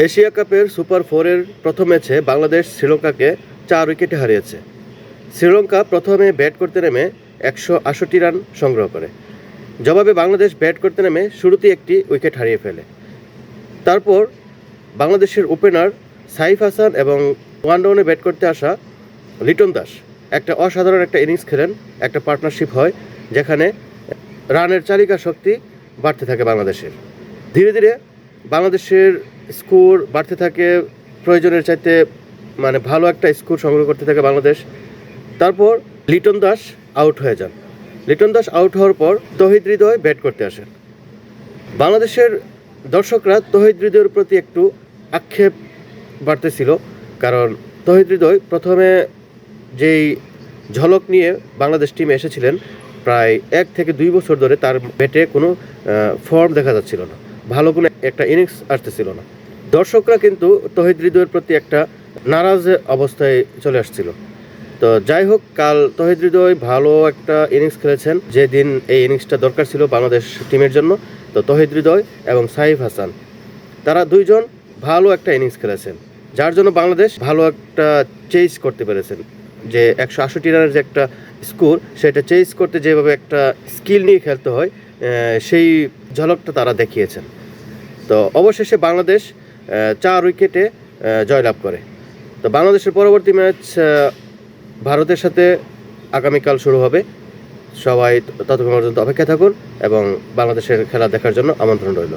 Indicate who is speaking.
Speaker 1: Asia কাপের super ফোরের প্রথম ম্যাচে বাংলাদেশ শ্রীলঙ্কাকে চার উইকেটে হারিয়েছে। শ্রীলঙ্কা প্রথমে ব্যাট করতে নেমে একশো আষট্টি রান সংগ্রহ করে। জবাবে বাংলাদেশ ব্যাট করতে নেমে শুরুতেই একটি উইকেট হারিয়ে ফেলে। তারপর বাংলাদেশের ওপেনার সাইফ হাসান এবং ওয়ান ডাউনে ব্যাট করতে আসা লিটন দাস একটা অসাধারণ একটা ইনিংস খেলেন, একটা পার্টনারশিপ হয়, যেখানে রানের চালিকা শক্তি বাড়তে থাকে বাংলাদেশের। ধীরে ধীরে বাংলাদেশের স্কোর বাড়তে থাকে, প্রয়োজনের চাইতে মানে ভালো একটা স্কোর সংগ্রহ করতে থাকে বাংলাদেশ। তারপর লিটন দাস আউট হয়ে যান। লিটন দাস আউট হওয়ার পর তহিদ হৃদয় ব্যাট করতে আসেন। বাংলাদেশের দর্শকরা তহিদ হৃদয়ের প্রতি একটু আক্ষেপ বাড়তেছিল, কারণ তহিদ হৃদয় প্রথমে যেই ঝলক নিয়ে বাংলাদেশ টিমে এসেছিলেন, প্রায় এক থেকে দুই বছর ধরে তার ব্যাটে কোনো ফর্ম দেখা যাচ্ছিল না। ভালো কোনো একটা ইনিংস আসতেছিল না। দর্শকরা কিন্তু তহিদ হৃদয়ের প্রতি একটা নারাজ অবস্থায় চলে আসছিল। তো যাই হোক, কাল তহিদ হৃদয় ভালো একটা ইনিংস খেলেছেন। যেদিন এই ইনিংসটা দরকার ছিল বাংলাদেশ টিমের জন্য, তো তহিদ হৃদয় এবং সাইফ হাসান, তারা দুইজন ভালো একটা ইনিংস খেলেছেন। যার জন্য বাংলাদেশ ভালো একটা চেস করতে পেরেছেন। যে একশো আষট্টি রানের যে একটা স্কোর সেটা চেস করতে যেভাবে একটা স্কিল নিয়ে খেলতে হয় সেই ঝলকটা তারা দেখিয়েছেন। তো অবশেষে বাংলাদেশ চার উইকেটে জয়লাভ করে। তো বাংলাদেশের পরবর্তী ম্যাচ ভারতের সাথে আগামীকাল শুরু হবে। সবাই ততক্ষণ পর্যন্ত অপেক্ষা থাকুন এবং বাংলাদেশের খেলা দেখার জন্য আমন্ত্রণ রইল।